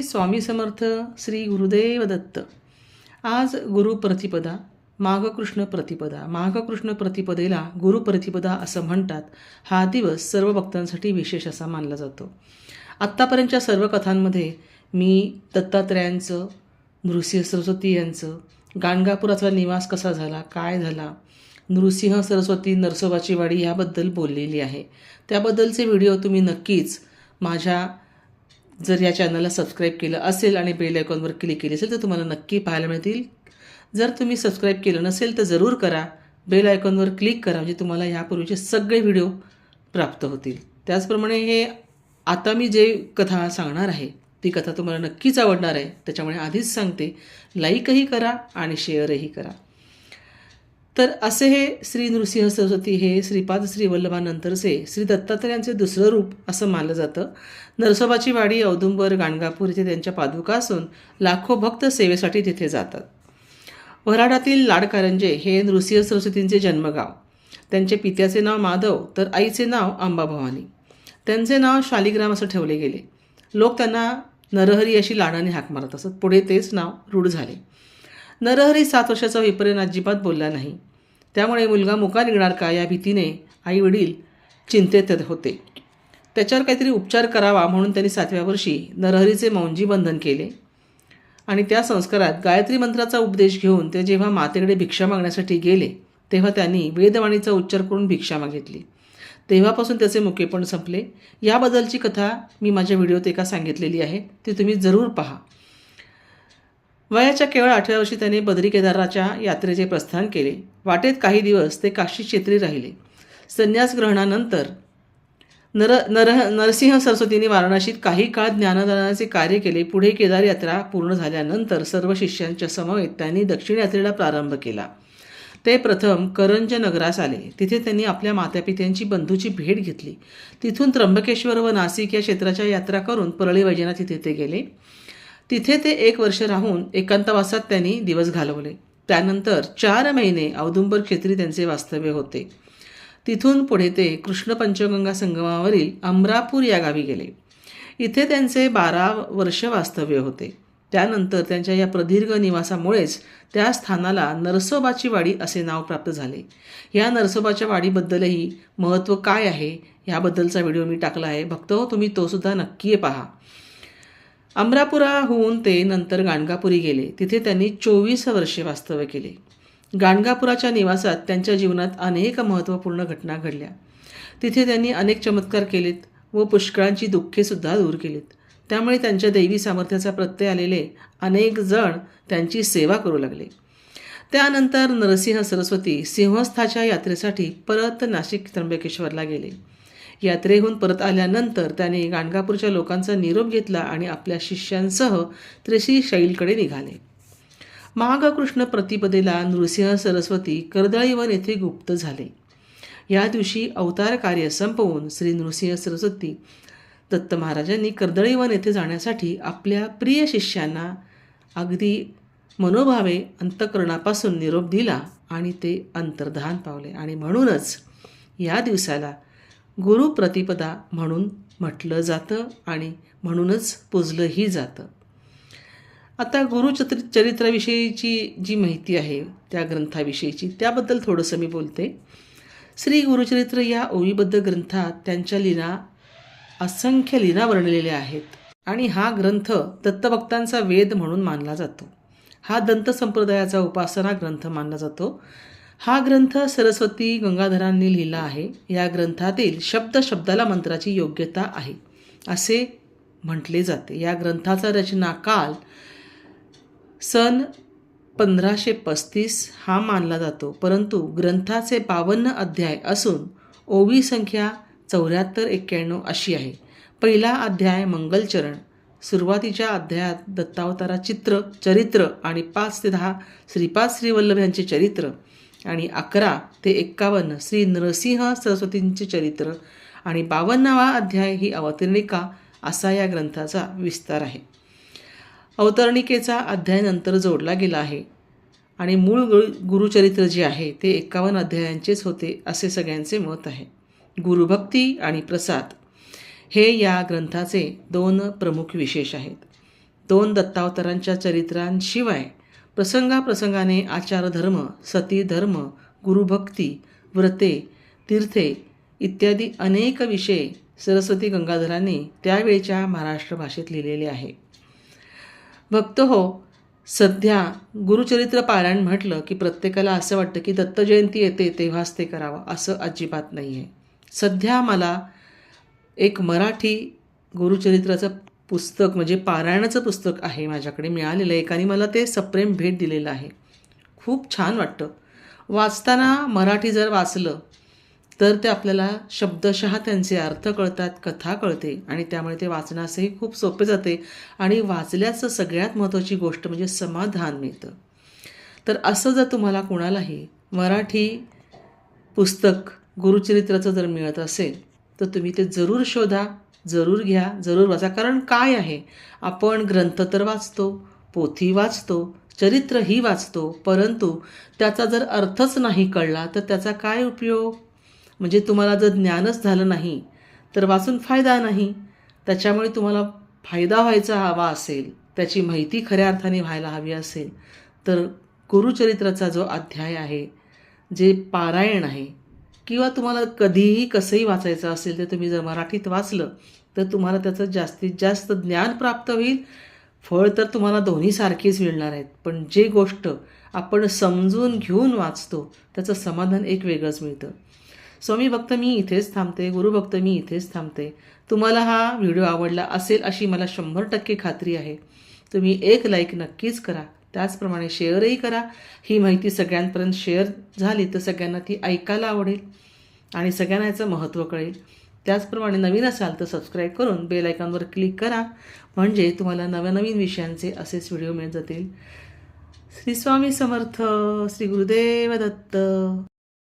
स्वामी समर्थ श्री गुरुदेव दत्त. आज गुरुप्रतिपदा माघकृष्ण प्रतिपदा. माघकृष्ण प्रतिपदेला गुरुप्रतिपदा असं म्हणतात. हा दिवस सर्व भक्तांसाठी विशेष असा मानला जातो. आत्तापर्यंतच्या सर्व कथांमध्ये मी दत्तात्रयांचं नृसिंह सरस्वती यांचं गाणगापुराचा निवास कसा झाला काय झाला नृसिंह सरस्वती नरसोबाची वाडी ह्याबद्दल बोललेली आहे. त्याबद्दलचे व्हिडिओ तुम्ही नक्कीच माझ्या जर या चॅनलला सबस्क्राईब केलं असेल आणि बेल आयकॉनवर क्लिक केली असेल तर तुम्हाला नक्की पाहायला मिळतील. जर तुम्ही सबस्क्राईब केलं नसेल तर जरूर करा. बेल आयकॉनवर क्लिक करा म्हणजे तुम्हाला यापूर्वीचे सगळे व्हिडिओ प्राप्त होतील. त्याचप्रमाणे हे आता मी जे कथा सांगणार आहे ती कथा तुम्हाला नक्कीच आवडणार आहे. त्याच्यामुळे आधीच सांगते लाईकही करा आणि शेअरही करा. तर असे हे श्री नृसिंह सरस्वती हे श्रीपाद श्री वल्लभानंतरचे श्री दत्तात्रयांचे दुसरं रूप असं मानलं जातं. नरसोबाची वाडी औदुंबर गाणगापूर इथे त्यांच्या पादुका असून लाखो भक्त सेवेसाठी तिथे जातात. वऱ्हाडातील लाडकारंजे हे नृसिंह सरस्वतींचे जन्मगाव. त्यांचे पित्याचे नाव माधव तर आईचे नाव अंबाभवानी. त्यांचे नाव शालिग्राम असं ठेवले गेले. लोक त्यांना नरहरी अशी लाडाने हाक मारत असत. पुढे तेच नाव रूढ झाले. नरहरी सात वर्षाचा होईपर्यंत अजिबात बोलला नाही. त्यामुळे मुलगा मुका निघणार का या भीतीने आई वडील चिंतेत होते. त्याच्यावर काहीतरी उपचार करावा म्हणून त्यांनी सातव्या वर्षी नरहरीचे मौंजी बंधन केले. आणि त्या संस्कारात गायत्री मंत्राचा उपदेश घेऊन ते जेव्हा मातेकडे भिक्षा मागण्यासाठी गेले तेव्हा त्यांनी वेदवाणीचा उच्चार करून भिक्षा मागितली. तेव्हापासून त्याचे मुकेपण संपले. याबद्दलची कथा मी माझ्या व्हिडिओत एका सांगितलेली आहे. ती तुम्ही जरूर पहा. वयाच्या केवळ आठव्या वर्षी त्याने बद्री केदाराच्या यात्रेचे प्रस्थान केले. वाटेत काही दिवस ते काशी क्षेत्री राहिले. संन्यास ग्रहणानंतर नर नर नरसिंह सरस्वतींनी वाराणसीत काही काळ ज्ञानदानाचे कार्य केले. पुढे केदार यात्रा पूर्ण झाल्यानंतर सर्व शिष्यांच्या समवेत त्यांनी दक्षिण यात्रेला प्रारंभ केला. ते प्रथम करंज नगरास आले. तिथे त्यांनी आपल्या मातापित्यांची बंधूची भेट घेतली. तिथून त्र्यंबकेश्वर व नाशिक या क्षेत्राच्या यात्रा करून परळी वैजनाथ तिथे ते गेले. तिथे ते एक वर्ष राहून एकांतवासात त्यांनी दिवस घालवले. त्यानंतर चार महिने औदुंबर क्षेत्री त्यांचे वास्तव्य होते. तिथून पुढे ते कृष्ण पंचगंगा संगमावरील अमरापूर या गावी गेले. इथे त्यांचे बारा वर्ष वास्तव्य होते. त्यानंतर त्यांच्या या प्रदीर्घ निवासामुळेच त्या स्थानाला नरसोबाची वाडी असे नाव प्राप्त झाले. या नरसोबाच्या वाडीबद्दलही महत्त्व काय आहे? याबद्दलचा व्हिडिओ मी टाकला आहे. भक्त हो तुम्ही तोसुद्धा नक्की पहा. अमरापुराहून ते नंतर गाणगापुरी गेले. तिथे त्यांनी चोवीस वर्षे वास्तव्य केले. गाणगापुराच्या निवासात त्यांच्या जीवनात अनेक महत्त्वपूर्ण घटना घडल्या. तिथे त्यांनी अनेक चमत्कार केलेत व पुष्कळांची दुःखेसुद्धा दूर केलीत. त्यामुळे त्यांच्या दैवी सामर्थ्याचा प्रत्यय आलेले अनेक जण त्यांची सेवा करू लागले. त्यानंतर नरसिंह सरस्वती सिंहस्थाच्या यात्रेसाठी परत नाशिक त्र्यंबकेश्वरला गेले. यात्रेहून परत आल्यानंतर त्याने गाणगापूरच्या लोकांचा निरोप घेतला आणि आपल्या शिष्यांसह त्रिशी शैलकडे निघाले. माघकृष्ण प्रतिपदेला नृसिंह सरस्वती कर्दळीवन येथे गुप्त झाले. या दिवशी अवतार कार्य संपवून श्री नृसिंह सरस्वती दत्त महाराजांनी कर्दळीवन येथे जाण्यासाठी आपल्या प्रिय शिष्यांना अगदी मनोभावे अंतकरणापासून निरोप दिला आणि ते अंतर्धान पावले. आणि म्हणूनच या दिवसाला गुरुप्रतिपदा म्हणून म्हटलं जातं आणि म्हणूनच पुजलंही जातं. आता गुरुचत्र चरित्राविषयीची जी माहिती आहे त्या ग्रंथाविषयीची त्याबद्दल थोडंसं मी बोलते. श्री गुरुचरित्र या ओवीबद्ध ग्रंथात त्यांच्या लीना असंख्य लीना वर्णलेल्या आहेत आणि हा ग्रंथ दत्तभक्तांचा वेद म्हणून मानला जातो. हा दंत संप्रदायाचा उपासना ग्रंथ मानला जातो. हा ग्रंथ सरस्वती गंगाधरांनी लिहिला आहे. या ग्रंथातील शब्द शब्दाला मंत्राची योग्यता आहे. असे म्हटले जाते. या ग्रंथाचा रचना काल सन पंधराशे पस्तीस हा मानला जातो. परंतु ग्रंथाचे बावन्न अध्याय असून ओवी संख्या चौऱ्याहत्तर एक्क्याण्णव अशी आहे. पहिला अध्याय मंगलचरण सुरुवातीच्या अध्यायात दत्तावतारा चित्र चरित्र आणि पाच ते दहा श्रीपाद श्रीवल्लभ यांचे चरित्र आणि अकरा ते एक्कावन्न श्री नरसिंह सरस्वतींचे चरित्र आणि बावन्नावा अध्याय ही अवतरणिका असा या ग्रंथाचा विस्तार आहे. अवतरणिकेचा अध्याय नंतर जोडला गेला आहे आणि मूळ गुरु गुरुचरित्र जे आहे ते एक्कावन्न अध्यायांचेच होते असे सगळ्यांचे मत आहे. गुरुभक्ती आणि प्रसाद हे या ग्रंथाचे दोन प्रमुख विशेष आहेत. दोन दत्तावतारांच्या चरित्रांशिवाय प्रसंगाप्रसंगाने आचारधर्म सतीधर्म गुरुभक्ती व्रते तीर्थे इत्यादी अनेक विषय सरस्वती गंगाधरांनी त्यावेळच्या महाराष्ट्र भाषेत लिहिलेले आहे. भक्त हो सध्या गुरुचरित्र पारायण म्हटलं की प्रत्येकाला असं वाटतं की दत्तजयंती येते तेव्हाच ते करावं असं अजिबात नाही आहे सध्या मला एक मराठी गुरुचरित्राचं पुस्तक म्हणजे पारायणाचं पुस्तक आहे माझ्याकडे मिळालेलं आहे. एकाने मला ते सप्रेम भेट दिलेलं आहे. खूप छान वाटतं. वाचताना मराठी जर वाचलं तर ते आपल्याला शब्दशः त्यांचे अर्थ कळतात कथा कळते आणि त्यामुळे ते वाचण्यासही खूप सोपे जाते. आणि वाचल्याचं सगळ्यात महत्त्वाची गोष्ट म्हणजे समाधान मिळतं. तर असं जर तुम्हाला कोणालाही मराठी पुस्तक गुरुचरित्राचं जर मिळत असेल तर तुम्ही ते जरूर शोधा. जरूर घ्या जरूर वाचा. कारण काय आहे? आपण ग्रंथ तर वाचतो पोथी वाचतो चरित्रही वाचतो परंतु त्याचा जर अर्थच नाही कळला तर त्याचा काय उपयोग? म्हणजे तुम्हाला जर ज्ञानच झालं नाही तर वाचून फायदा नाही. त्याच्यामुळे तुम्हाला फायदा व्हायचा हवा असेल त्याची माहिती खऱ्या अर्थाने व्हायला हवी असेल. तर गुरुचरित्राचा जो अध्याय आहे जे पारायण आहे किंवा तुम्हाला कधीही कसंही वाचायचं असेल तर तुम्ही जर मराठीत वाचलं तर तुम्हाला त्याचं जास्तीत जास्त ज्ञान प्राप्त होईल. फळ तर तुम्हाला दोन्ही सारखीच मिळणार आहेत. पण जे गोष्ट आपण समजून घेऊन वाचतो त्याचं समाधान एक वेगळंच मिळतं. स्वामी भक्त मी इथेच थांबते गुरुभक्त मी इथेच थांबते. तुम्हाला हा व्हिडिओ आवडला असेल अशी मला शंभर टक्के खात्री आहे. तुम्ही एक लाईक नक्कीच करा. त्याचप्रमाणे शेअरही करा. ही माहिती सगळ्यांपर्यंत शेअर झाली तर सगळ्यांना ती ऐकायला आवडेल आणि सगळ्यांना याचं महत्त्व कळेल. त्याचप्रमाणे नवीन असाल तर सबस्क्राईब करून बेल आयकॉनवर क्लिक करा. म्हणजे तुम्हाला नव्या नवीन विषयांचे असेच व्हिडिओ मिळत जातील. श्री स्वामी समर्थ श्री गुरुदेव दत्त.